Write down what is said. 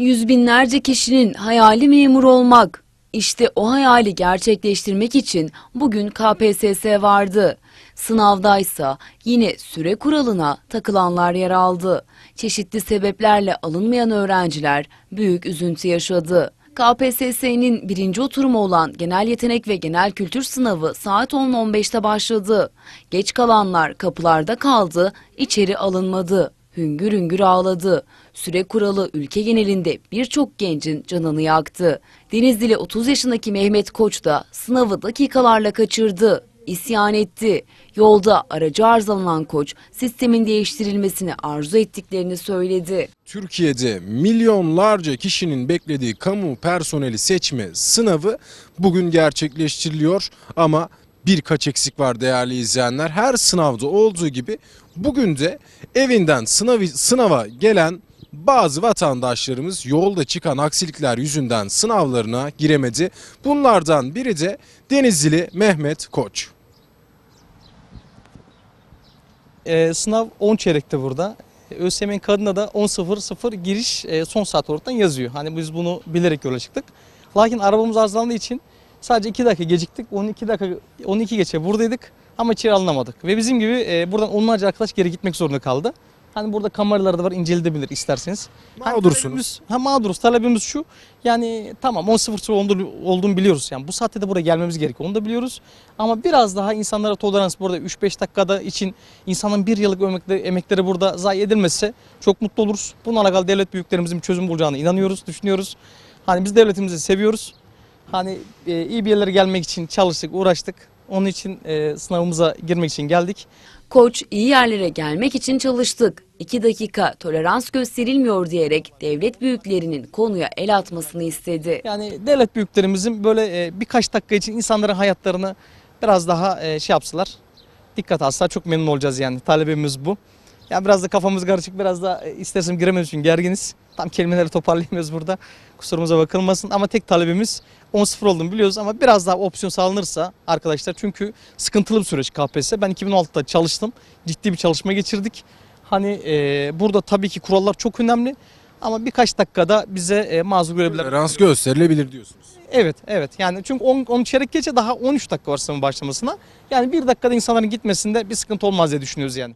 Yüz binlerce kişinin hayali memur olmak. İşte o hayali gerçekleştirmek için bugün KPSS vardı. Sınavdaysa yine süre kuralına takılanlar yer aldı. Çeşitli sebeplerle alınmayan öğrenciler büyük üzüntü yaşadı. KPSS'nin birinci oturumu olan genel yetenek ve genel kültür sınavı saat 10.15'te başladı. Geç kalanlar kapılarda kaldı, içeri alınmadı. Hüngür hüngür ağladı. Süre kuralı ülke genelinde birçok gencin canını yaktı. Denizli'li 30 yaşındaki Mehmet Koç da sınavı dakikalarla kaçırdı. İsyan etti. Yolda aracı arızalanan Koç sistemin değiştirilmesini arzu ettiklerini söyledi. Türkiye'de milyonlarca kişinin beklediği kamu personeli seçme sınavı bugün gerçekleştiriliyor ama birkaç eksik var değerli izleyenler. Her sınavda olduğu gibi bugün de evinden sınavı, sınava gelen bazı vatandaşlarımız yolda çıkan aksilikler yüzünden sınavlarına giremedi. Bunlardan biri de Denizlili Mehmet Koç. Ee, sınav 10 çeyrekte burada. ÖSYM'nin kadına da 10.00 giriş e, son saat olaraktan yazıyor. Hani biz bunu bilerek yola çıktık. Lakin arabamız arızalandığı için sadece 2 dakika geciktik. 12 dakika 12 geçe buradaydık ama içeri alınamadık. Ve bizim gibi e, buradan onlarca arkadaş geri gitmek zorunda kaldı. Hani burada kameralar da var inceletebilir isterseniz. Hani Mağdursunuz. talebimiz- Ha mağduruz. Talebimiz şu. Yani tamam 10.00 olduğunu, olduğunu biliyoruz. Yani bu saatte de buraya gelmemiz gerekiyor. Onu da biliyoruz. Ama biraz daha insanlara tolerans burada 3-5 dakikada için insanın bir yıllık emekleri, emekleri burada zayi edilmezse çok mutlu oluruz. Bununla alakalı devlet büyüklerimizin bir çözüm bulacağına inanıyoruz, düşünüyoruz. Hani biz devletimizi seviyoruz. Hani e, iyi bir yerlere gelmek için çalıştık, uğraştık. Onun için e, sınavımıza girmek için geldik. Koç iyi yerlere gelmek için çalıştık. 2 dakika tolerans gösterilmiyor diyerek devlet büyüklerinin konuya el atmasını istedi. Yani devlet büyüklerimizin böyle e, birkaç dakika için insanların hayatlarını biraz daha e, şey yapsalar, dikkat alsalar çok memnun olacağız yani. Talebimiz bu. Yani biraz da kafamız karışık, biraz da e, istersem giremediğimiz için gerginiz. Tam kelimeleri toparlayamıyoruz burada. Kusurumuza bakılmasın ama tek talebimiz 10-0 olduğunu biliyoruz ama biraz daha opsiyon sağlanırsa arkadaşlar çünkü sıkıntılı bir süreç KPSS. Ben 2016'da çalıştım. Ciddi bir çalışma geçirdik. Hani e, burada tabii ki kurallar çok önemli ama birkaç dakikada bize e, mazur görebilirler. Tolerans gösterilebilir diyorsunuz. Evet, evet. Yani çünkü 10, 10 çeyrek geçe daha 13 dakika var sınavın başlamasına. Yani bir dakikada insanların gitmesinde bir sıkıntı olmaz diye düşünüyoruz yani.